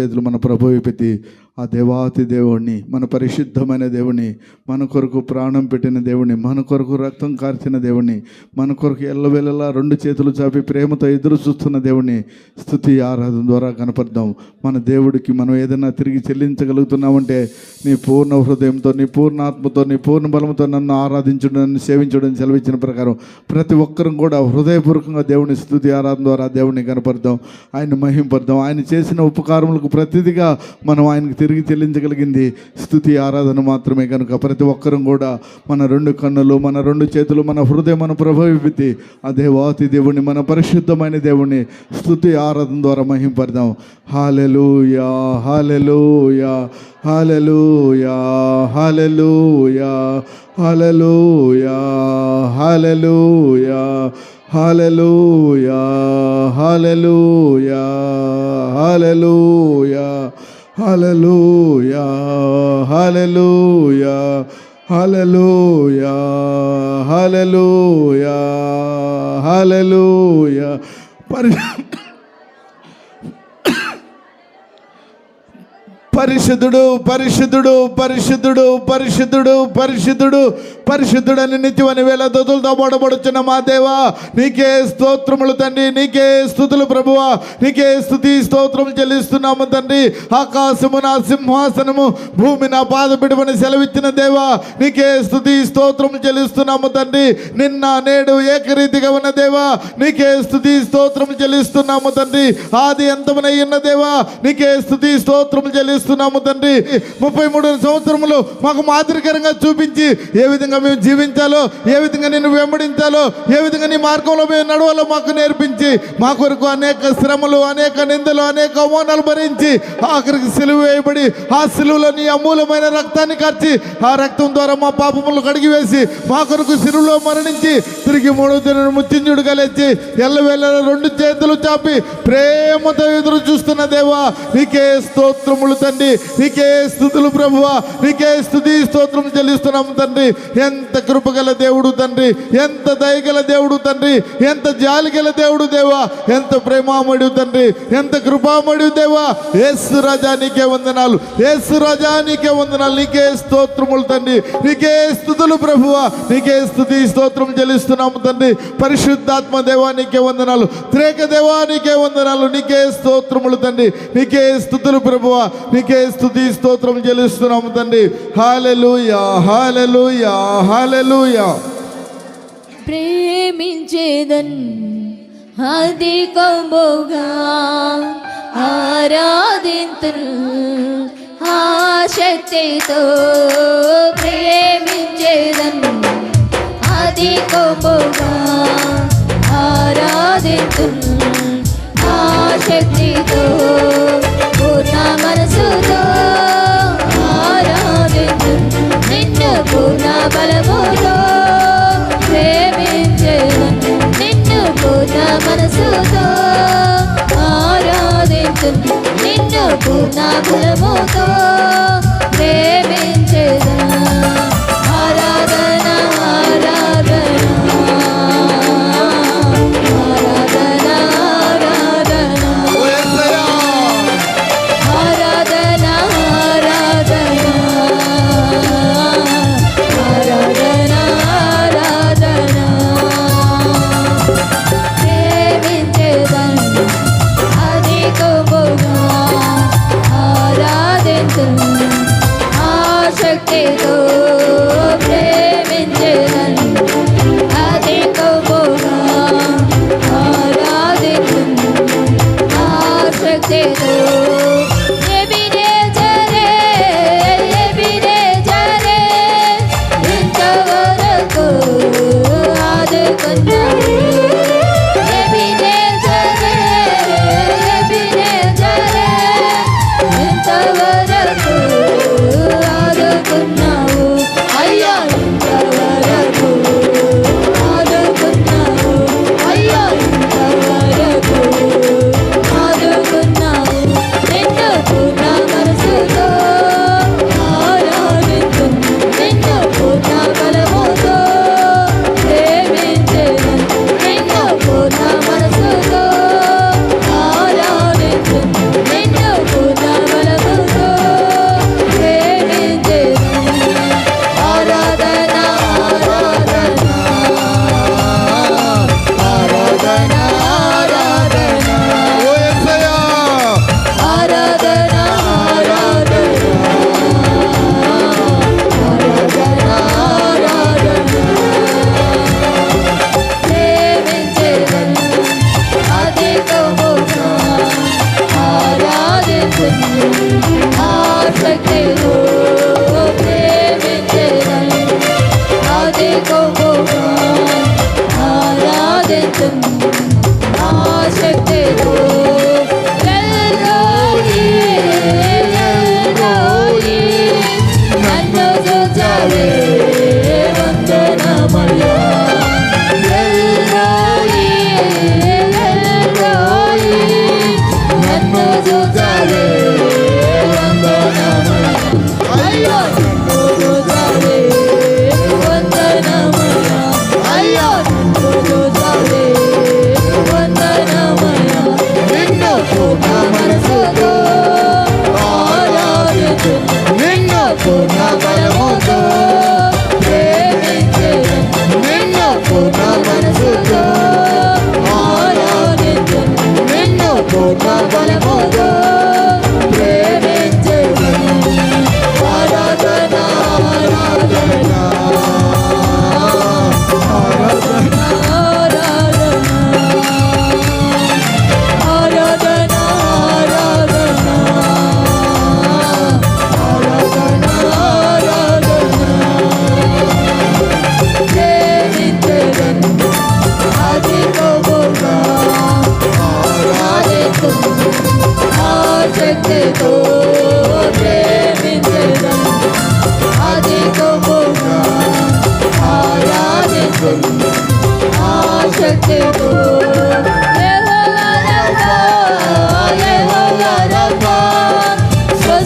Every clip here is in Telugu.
చేతులు మన ప్రభు పెట్టి ఆ దేవాతి దేవుణ్ణి మన పరిశుద్ధమైన దేవుని మన కొరకు ప్రాణం పెట్టిన దేవుని మన కొరకు రక్తం కార్చిన దేవుని మన కొరకు ఎల్లవేళలా రెండు చేతులు చాపి ప్రేమతో ఎదురు చూస్తున్న దేవుని స్థుతి ఆరాధన ద్వారా కనపడదాం. మన దేవుడికి మనం ఏదైనా తిరిగి చెల్లించగలుగుతున్నామంటే నీ పూర్ణ హృదయంతో నీ పూర్ణ ఆత్మతో నీ పూర్ణ బలంతో నన్ను ఆరాధించడం నన్ను సేవించడం సెలవిచ్చిన ప్రకారం ప్రతి ఒక్కరం కూడా హృదయపూర్వకంగా దేవుని స్థుతి ఆరాధన ద్వారా దేవుని కనపడదాం. ఆయన మహింపడదాం. ఆయన చేసిన ఉపకారములకు ప్రతిదిగా మనం ఆయనకు తిరిగి చెల్లించగలిగింది. స్థుతి ఆరాధన మాత్రమే కనుక ప్రతి ఒక్కరం కూడా మన రెండు కన్నులు మన రెండు చేతులు మన హృదయం మన ప్రభావితి ఆ దేవాతి దేవుణ్ణి మన పరిశుద్ధమైన దేవుణ్ణి స్థుతి ఆరాధన ద్వారా మహింపడదాం. Hallelujah hallelujah hallelujah hallelujah hallelujah hallelujah hallelujah hallelujah hallelujah hallelujah hallelujah hallelujah hallelujah hallelujah పరి పరిశుద్ధుడు పరిశుద్ధుడు పరిశుద్ధుడు పరిశుద్ధుడు పరిశుద్ధుడు పరిశుద్ధుడని నిత్యమని వేల దుతులతో బోడబడుచున్న మా దేవా నీకే స్తోత్రములు తండ్రి నీకే స్థుతులు ప్రభువా నీకే స్థుతి స్తోత్రములు చెల్లిస్తున్నాము తండ్రి. ఆకాశము నా సింహాసనము భూమి నా పాదపిడుమని సెలవిచ్చిన దేవా నీకే స్థుతి స్తోత్రములు చెల్లిస్తున్నాము తండ్రి. నిన్న నేడు ఏకరీతిగా ఉన్న దేవా నీకే స్థుతి స్తోత్రములు చెల్లిస్తున్నాము తండ్రి. ఆది అంతమునై ఉన్న దేవా నీకే స్థుతి స్తోత్రములు చెల్లిస్తున్నాము తండ్రి. ముప్పై మూడు సంవత్సరములు మాకు మాదిరికరంగా చూపించి ఏ విధంగా మేము జీవించాలో ఏ విధంగా నిన్ను వెంబడించాలో ఏ విధంగా నీ మార్గంలో మేము నడవాలో మాకు నేర్పించి మా కొరకు అనేక శ్రమలు అనేక నిందలు అనేక అవమానాలు భరించి ఆఖరికి సిలువ వేయబడి ఆ సిలువలో నీ అమూలమైన రక్తాన్ని ఖర్చి ఆ రక్తం ద్వారా మా పాపములు కడిగి వేసి మా కొరకు సిలువలో మరణించి తిరిగి మూడో దిన ముత్యంజుడుగా లేచి ఎల్లవేళ రెండు చేతులు చాపి ప్రేమతో ఎదురు చూస్తున్న దేవా నీకే స్తోత్రములు తండ్రి నీకే స్థుతులు ప్రభువ నీకే స్థుతి స్తోత్రం చెల్లిస్తున్నాము తండ్రి. ఎంత కృపగల దేవుడు తండ్రి ఎంత దయగల దేవుడు తండ్రి ఎంత జాలిగల దేవుడు దేవా ఎంత ప్రేమామడు తండ్రి ఎంత కృపామడు దేవా. యేసు రాజా నీకే వందనాలు ఏసు రాజా నీకే వందనాలు నీకే స్తోత్రములు తండ్రి నీకే స్థుతులు ప్రభువా నీకే స్థుతి స్తోత్రం చెల్లిస్తున్నాము తండ్రి. పరిశుద్ధాత్మ దేవా నీకే వందనాలు త్రేక దేవా నీకే వందనాలు నీకే స్తోత్రములు తండ్రి నీకే స్థుతులు ప్రభువా నీకే స్థుతి స్తోత్రం చెల్లిస్తున్నాము తండ్రి. Hallelujah hallelujah. హల్లెలూయా ప్రేమించేదన్ అధికముగా ఆరాధింతుల్ ఆ శక్తితో ప్రేమించేదన్ అధికముగా ఆరాధింతుల్ ఆ శక్తితో ভালোবাসবো তো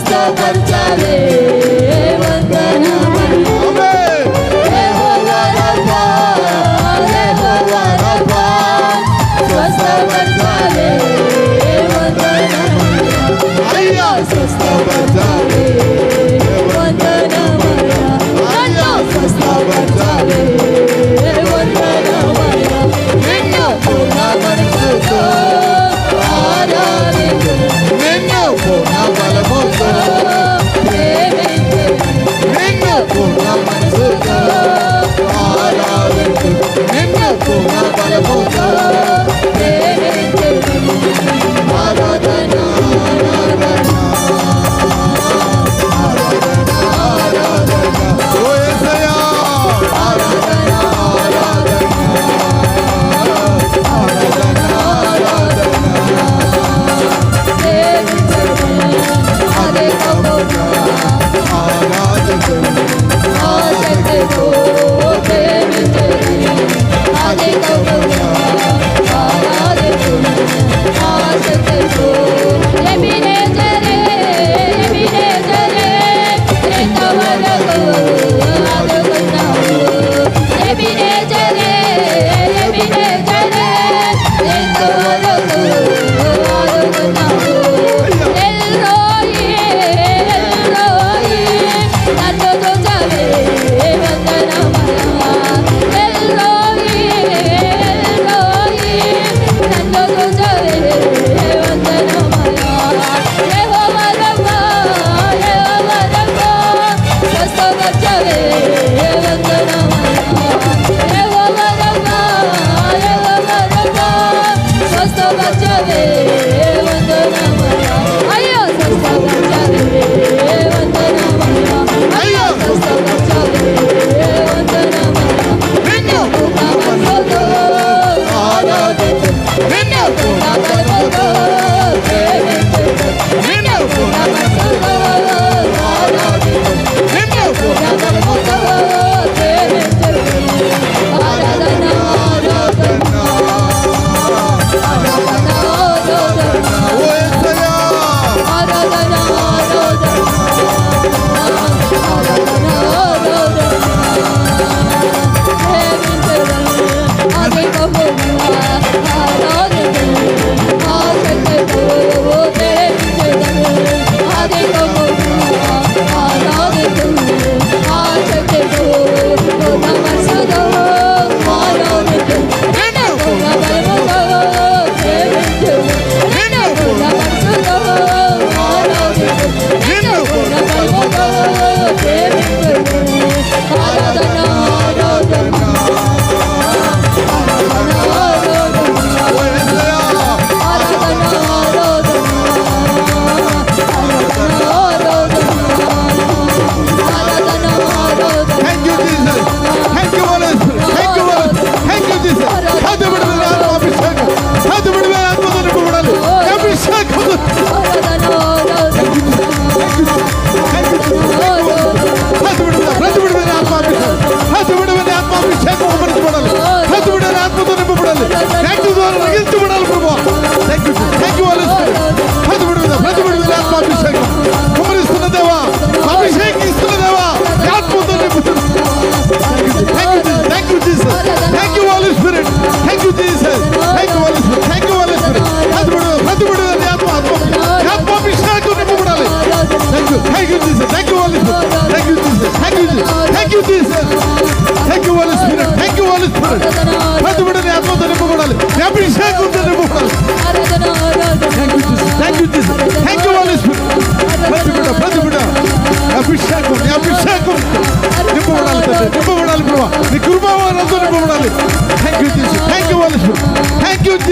রাস্তা বাচ্চারে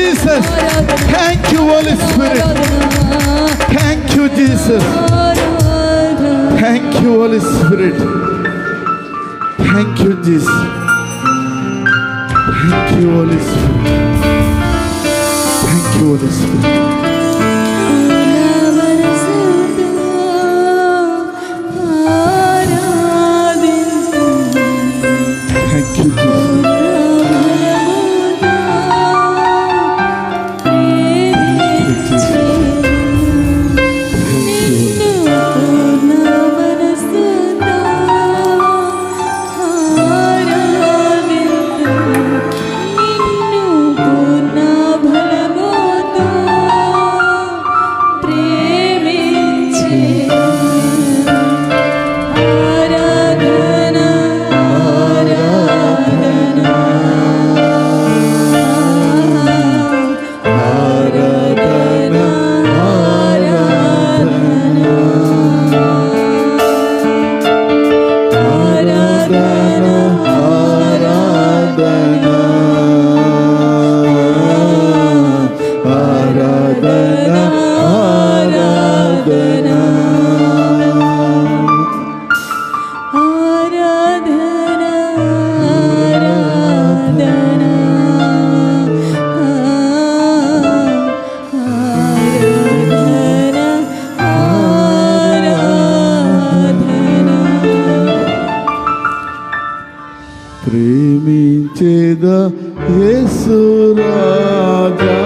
Jesus. Thank you, Holy Spirit. Thank you, Jesus. Thank you, Holy Spirit. Thank you, Jesus. Thank you, Holy Spirit. Thank you, Holy Spirit. ప్రేమించేద యేసు రాజా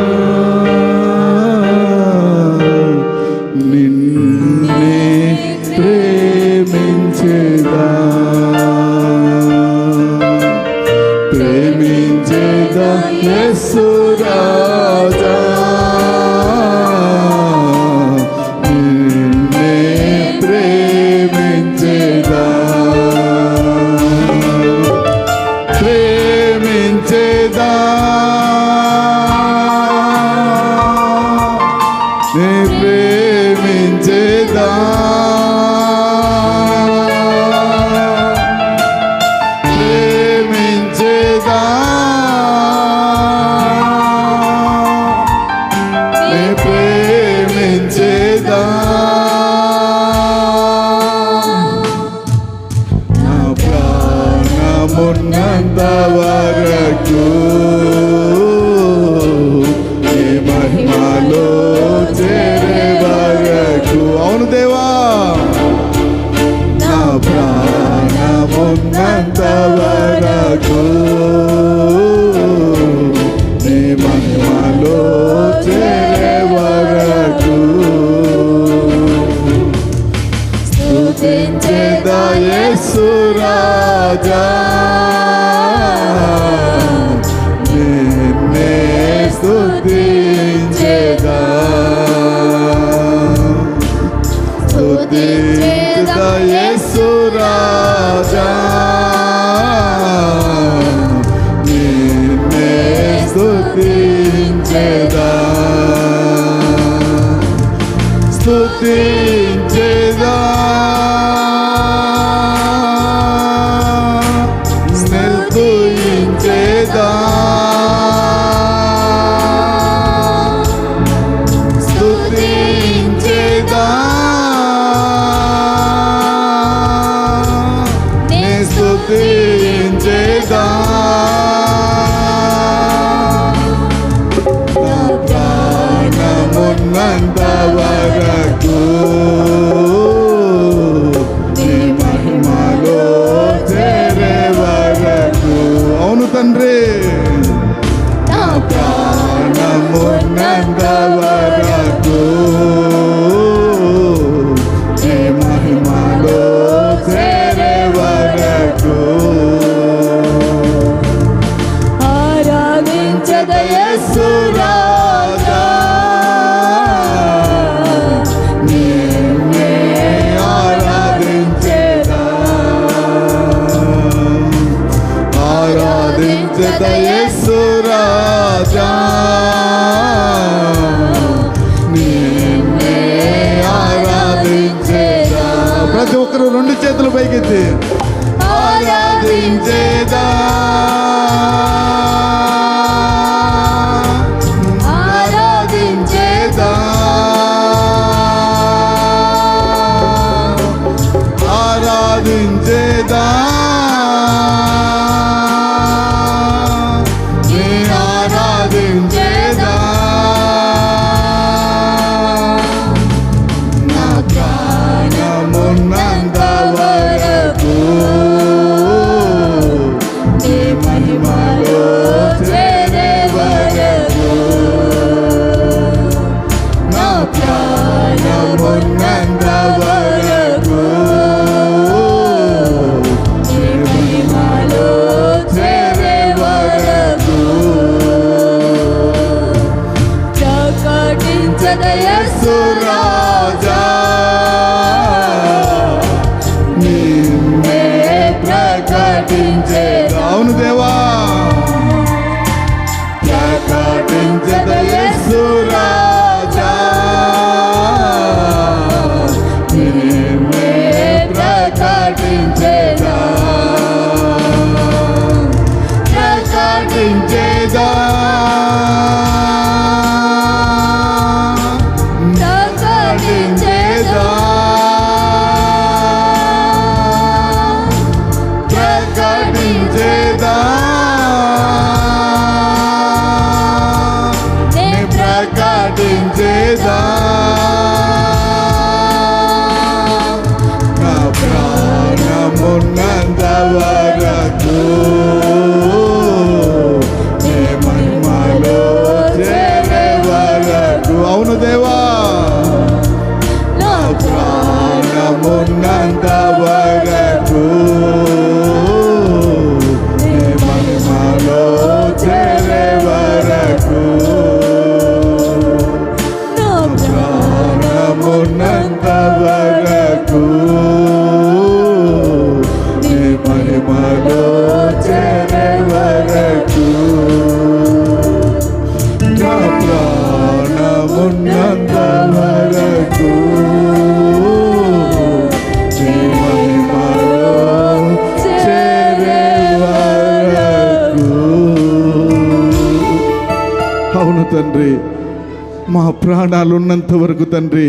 ప్రాణాలు ఉన్నంత వరకు తండ్రి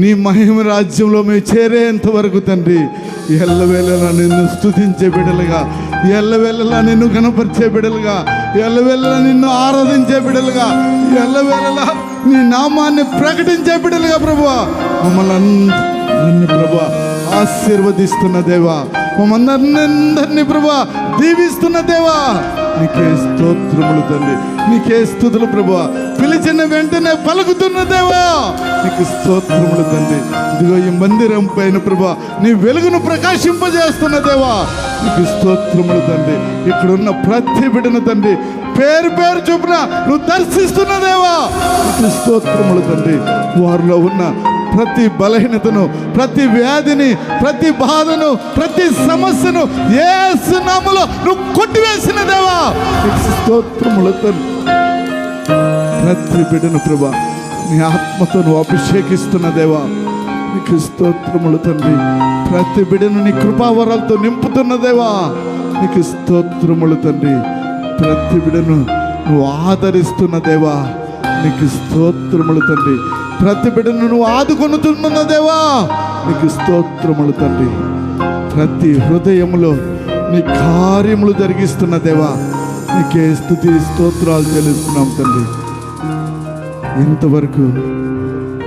నీ మహిమ రాజ్యంలో మేము చేరేంత వరకు తండ్రి ఎల్లవేళలా నిన్ను స్తుతించే బిడలుగా ఎల్లవేళలా నిన్ను కనపరిచే బిడలుగా ఎల్లవేళలా నిన్ను ఆరాధించే బిడలుగా ఎల్లవేళలా నీ నామాన్ని ప్రకటించే బిడలుగా ప్రభు మమ్మల్ని ప్రభు ఆశీర్వదిస్తున్న దేవా. మమ్మల్ని అందరినీ ప్రభు దీవిస్తున్న దేవా. నీకే స్తోత్రములు తండ్రి నీకే స్థుతులు ప్రభు పిలిచిన వెంటనే పలుకుతున్న దేవా నీకు స్తోత్రములు తండ్రి ఇదిగో ఈ మందిరం పైన ప్రభు నీ వెలుగును ప్రకాశింపజేస్తున్న దేవా నీకు స్తోత్రములు తండ్రి ఇక్కడున్న ప్రతి బిడ్డను తండ్రి పేరు పేరు చొప్పున నువ్వు దర్శిస్తున్న దేవా నీకు స్తోత్రములు తండ్రి వారిలో ఉన్న ప్రతి బలహీనతను ప్రతి వ్యాధిని ప్రతి బాధను ప్రతి సమస్యను ఏ సునాములో నువ్వు కొట్టివేసిన దేవా. స్తోత్రములతో ప్రతి బిడ్డను ప్రభా నీ ఆత్మతో నువ్వు అభిషేకిస్తున్న దేవా. నీకు స్తోత్రములు తండ్రి. ప్రతి బిడ్డను నీ కృపావరాలతో నింపుతున్న దేవా. నీకు స్తోత్రములు తండ్రి. ప్రతి బిడ్డను నువ్వు ఆదరిస్తున్న దేవా. నీకు స్తోత్రములు తండ్రి. ప్రతి బిడ్డను నువ్వు ఆదుకొనుతున్న దేవా. నీకు స్తోత్రములు తండ్రి. ప్రతి హృదయములో నీ కార్యములు జరిగిస్తున్న దేవా. నీకే స్థుతి స్తోత్రాలు చెల్లిస్తున్నాం తండ్రి. ఇంతవరకు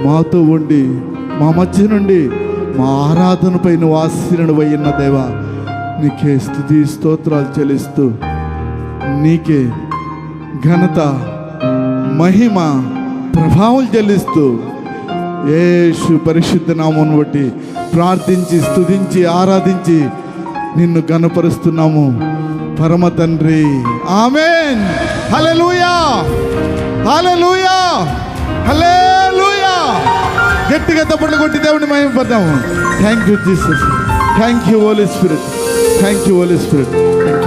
మాతో ఉండి మా మధ్య నుండి మా ఆరాధనపై నువ్వు ఆశీర్ణుడు అయ్యున్న దేవా. నీకే స్థుతి స్తోత్రాలు చెల్లిస్తూ నీకే ఘనత మహిమ ప్రభావం చెల్లిస్తూ యేసు పరిశుద్ధ నామను బట్టి ప్రార్థించి స్తుతించి ఆరాధించి నిన్ను గనపరుస్తున్నాము పరమ తండ్రి. ఆమెన్. హల్లెలూయా. హల్లెలూయా. హల్లెలూయా. గట్టిగా తప్పట్లు కొట్టి దేవుని మహిమపడతాము. Thank you Jesus thank you holy spirit thank you holy spirit thank